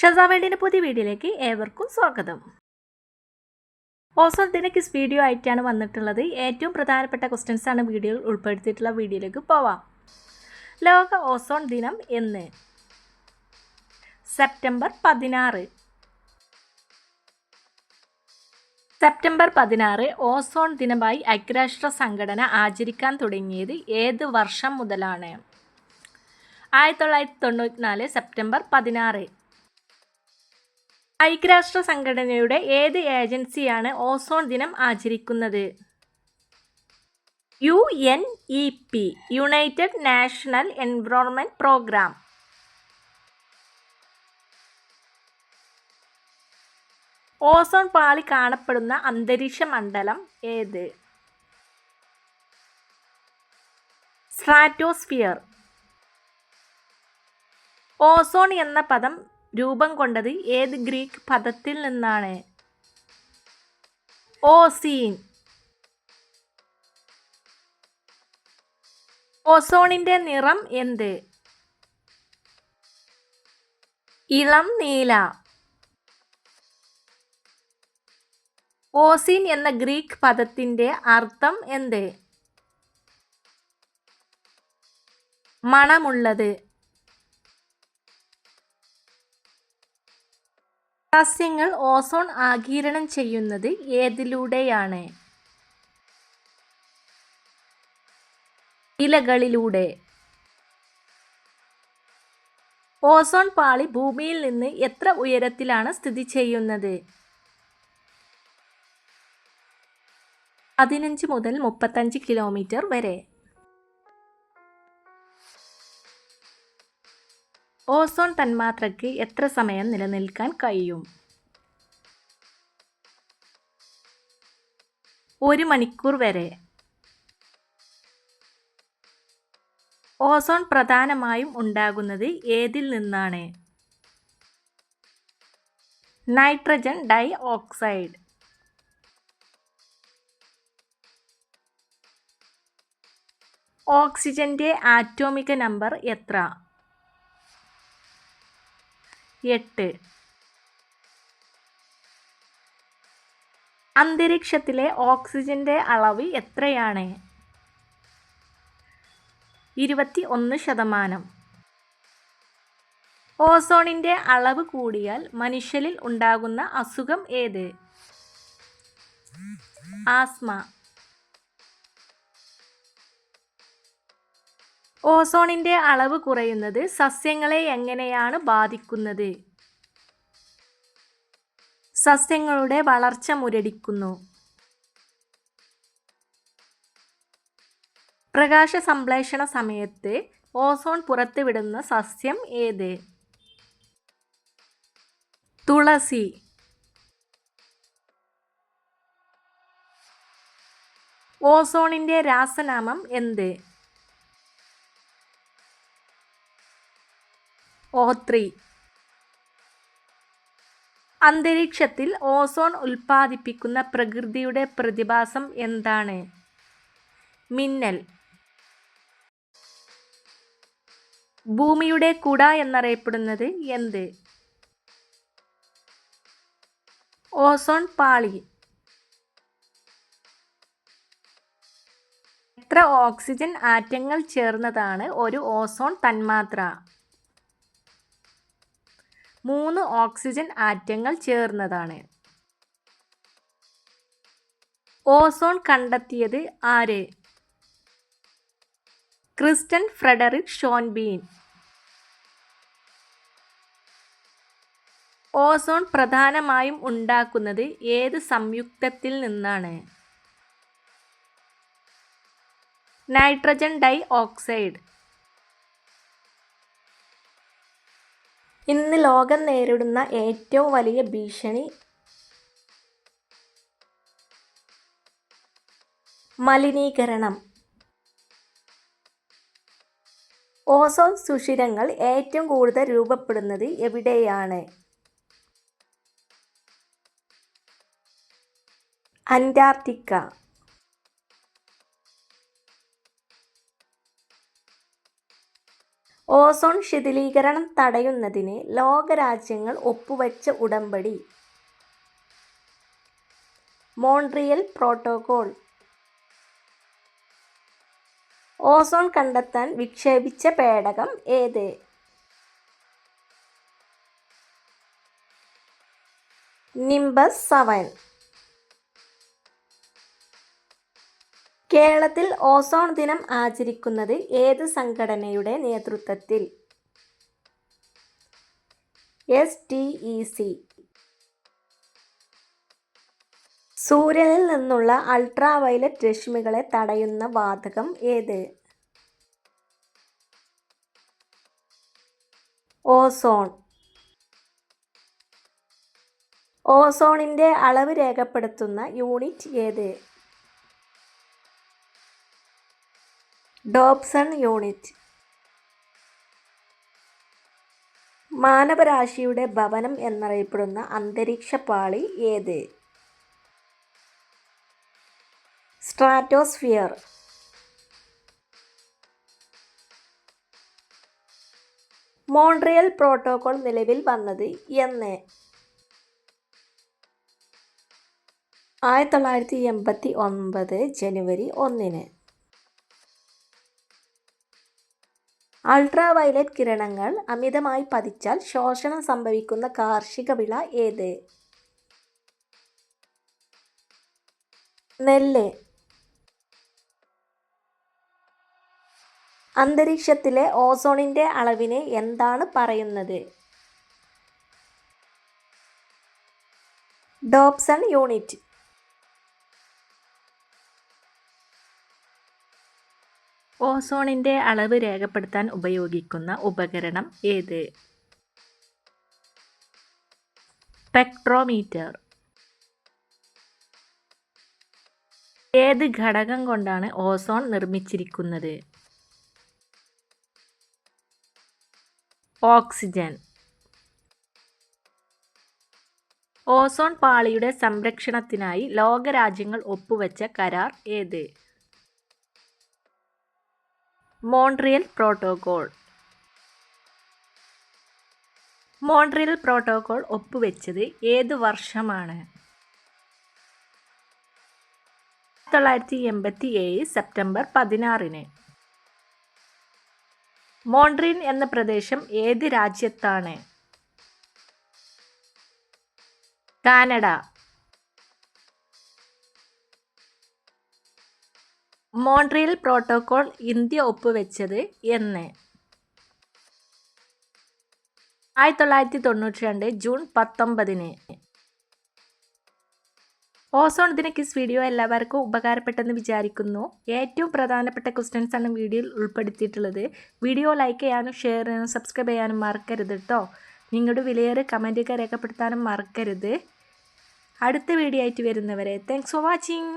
ഷസാവേഡിന്റെ പുതിയ വീഡിയോയിലേക്ക് ഏവർക്കും സ്വാഗതം. ഓസോൺ ദിന വീഡിയോ ആയിട്ടാണ് വന്നിട്ടുള്ളത്. ഏറ്റവും പ്രധാനപ്പെട്ട ക്വസ്റ്റ്യൻസ് ആണ് വീഡിയോയിൽ ഉൾപ്പെടുത്തിയിട്ടുള്ള വീഡിയോയിലേക്ക് പോവാം. ലോക ഓസോൺ ദിനം എന്ന്. സെപ്റ്റംബർ പതിനാറ്. സെപ്റ്റംബർ പതിനാറ് ഓസോൺ ദിനമായി ഐക്യരാഷ്ട്ര സംഘടന ആചരിക്കാൻ തുടങ്ങിയത് ഏത് വർഷം മുതലാണ്? ആയിരത്തി തൊള്ളായിരത്തി തൊണ്ണൂറ്റിനാല് സെപ്റ്റംബർ പതിനാറ്. ഐക്യരാഷ്ട്ര സംഘടനയുടെ ഏത് ഏജൻസിയാണ് ഓസോൺ ദിനം ആചരിക്കുന്നത്? U N E P united national environment programme. Ozone പാളി കാണപ്പെടുന്ന അന്തരീക്ഷ മണ്ഡലം ഏത്? സ്ട്രാറ്റോസ്ഫിയർ. ഓസോൺ എന്ന പദം രൂപം കൊണ്ടത് ഏത് ഗ്രീക്ക് പദത്തിൽ നിന്നാണ്? ഓസീൻ. ഓസോണിന്റെ നിറം എന്ത്? ഇളം നീല. ഓസീൻ എന്ന ഗ്രീക്ക് പദത്തിന്റെ അർത്ഥം എന്ത്? മണമുള്ളത്. സസ്യങ്ങൾ ഓസോൺ ആഗിരണം ചെയ്യുന്നത് ഏതിലൂടെയാണ്? ഇലകളിലൂടെ. ഓസോൺ പാളി ഭൂമിയിൽ നിന്ന് എത്ര ഉയരത്തിലാണ് സ്ഥിതി ചെയ്യുന്നത്? പതിനഞ്ച് മുതൽ മുപ്പത്തഞ്ച് കിലോമീറ്റർ വരെ. ഓസോൺ തന്മാത്രയ്ക്ക് എത്ര സമയം നിലനിൽക്കാൻ കഴിയും? ഒരു മണിക്കൂർ വരെ. ഓസോൺ പ്രധാനമായും ഉണ്ടാകുന്നത് ഏതിൽ നിന്നാണ്? Nitrogen dioxide. ഓക്സിജന്റെ ആറ്റോമിക നമ്പർ എത്ര? എട്ട്. അന്തരീക്ഷത്തിലെ ഓക്സിജന്റെ അളവ് എത്രയാണ്? ഇരുപത്തി ഒന്ന് ശതമാനം. ഓസോണിന്റെ അളവ് കൂടിയാൽ മനുഷ്യരിൽ ഉണ്ടാകുന്ന അസുഖം ഏത്? ആസ്മ. ഓസോണിന്റെ അളവ് കുറയുന്നത് സസ്യങ്ങളെ എങ്ങനെയാണ് ബാധിക്കുന്നത്? സസ്യങ്ങളുടെ വളർച്ച മുരടിക്കുന്നു. പ്രകാശ സംശ്ലേഷണ സമയത്ത് ഓസോൺ പുറത്തുവിടുന്ന സസ്യം ഏത്? തുളസി. ഓസോണിന്റെ രാസനാമം എന്ത്? ഓ ത്രീ അന്തരീക്ഷത്തിൽ ഓസോൺ ഉൽപ്പാദിപ്പിക്കുന്ന പ്രകൃതിയുടെ പ്രതിഭാസം എന്താണ്? മിന്നൽ. ഭൂമിയുടെ കുട എന്നറിയപ്പെടുന്നത് എന്ത്? ഓസോൺ പാളി. എത്ര ഓക്സിജൻ ആറ്റങ്ങൾ ചേർന്നതാണ് ഒരു ഓസോൺ തന്മാത്ര? മൂന്ന് ഓക്സിജൻ ആറ്റങ്ങൾ ചേർന്നതാണ്. ഓസോൺ കണ്ടെത്തിയത് ആര്? ക്രിസ്റ്റൻ ഫ്രെഡറിക് ഷോൻബീൻ ഓസോൺ പ്രധാനമായും ഉണ്ടാക്കുന്നത് ഏത് സംയുക്തത്തിൽ നിന്നാണ്? Nitrogen dioxide. ഇന്ന് ലോകം നേരിടുന്ന ഏറ്റവും വലിയ ഭീഷണി. മലിനീകരണം. ഓസോൺ സുഷിരങ്ങൾ ഏറ്റവും കൂടുതൽ രൂപപ്പെടുന്നത് എവിടെയാണ്? അന്റാർട്ടിക്ക. ഓസോൺ ശിഥിലീകരണം തടയുന്നതിന് ലോകരാജ്യങ്ങൾ ഒപ്പുവെച്ച ഉടമ്പടി. Montreal protocol. ഓസോൺ കണ്ടെത്താൻ വിക്ഷേപിച്ച പേടകം ഏത്? Nimbus seven. കേരളത്തിൽ ഓസോൺ ദിനം ആചരിക്കുന്നത് ഏത് സംഘടനയുടെ നേതൃത്വത്തിൽ? എസ് ടി ഇ സി സൂര്യനിൽ നിന്നുള്ള അൾട്രാ വയലറ്റ് രശ്മികളെ തടയുന്ന വാതകം ഏത്? ഓസോൺ. ഓസോണിന്റെ അളവ് രേഖപ്പെടുത്തുന്ന യൂണിറ്റ് ഏത്? Dobson unit. മാനവരാശിയുടെ ഭവനം എന്നറിയപ്പെടുന്ന അന്തരീക്ഷ പാളി ഏത്? സ്ട്രാറ്റോസ്ഫിയർ. മോൺട്രിയൽ പ്രോട്ടോകോൾ നിലവിൽ വന്നത് എന്ന്. ആയിരത്തി തൊള്ളായിരത്തി എൺപത്തി ഒൻപത് ജനുവരി ഒന്നിന്. അൾട്രാ വയലറ്റ് കിരണങ്ങൾ അമിതമായി പതിച്ചാൽ ശോഷണം സംഭവിക്കുന്ന കാർഷിക വിള ഏത്? നെല്ല്. അന്തരീക്ഷത്തിലെ ഓസോണിന്റെ അളവിനെ എന്താണ് പറയുന്നത്? Dobson unit. ഓസോണിന്റെ അളവ് രേഖപ്പെടുത്താൻ ഉപയോഗിക്കുന്ന ഉപകരണം ഏത്? സ്പെക്ട്രോമീറ്റർ. ഏത് ഘടകം കൊണ്ടാണ് ഓസോൺ നിർമ്മിച്ചിരിക്കുന്നത്? ഓക്സിജൻ. ഓസോൺ പാളിയുടെ സംരക്ഷണത്തിനായി ലോകരാജ്യങ്ങൾ ഒപ്പുവെച്ച കരാർ ഏത്? Montreal protocol. മോൺട്രിയൽ പ്രോട്ടോകോൾ ഒപ്പുവെച്ചത് ഏത് വർഷമാണ്? തൊള്ളായിരത്തി എൺപത്തി ഏഴ് സെപ്റ്റംബർ പതിനാറിന്. മോൺട്രീൻ എന്ന പ്രദേശം ഏത് രാജ്യത്താണ്? കാനഡ. മോൺട്രിയൽ പ്രോട്ടോകോൾ ഇന്ത്യ ഒപ്പുവെച്ചത് എന്ന്. ആയിരത്തി തൊള്ളായിരത്തി തൊണ്ണൂറ്റി രണ്ട് ജൂൺ പത്തൊമ്പതിന്. ഓസോൺ ദിന കിസ് വീഡിയോ എല്ലാവർക്കും ഉപകാരപ്പെട്ടെന്ന് വിചാരിക്കുന്നു. ഏറ്റവും പ്രധാനപ്പെട്ട ക്വസ്റ്റ്യൻസ് ആണ് വീഡിയോയിൽ ഉൾപ്പെടുത്തിയിട്ടുള്ളത്. വീഡിയോ ലൈക്ക് ചെയ്യാനും ഷെയർ ചെയ്യാനും സബ്സ്ക്രൈബ് ചെയ്യാനും മറക്കരുത് കേട്ടോ നിങ്ങളുടെ വിലയേറെ കമന്റൊക്കെ രേഖപ്പെടുത്താനും മറക്കരുത്. അടുത്ത വീഡിയോ ആയിട്ട് വരുന്നവരെ താങ്ക്സ് ഫോർ വാച്ചിങ്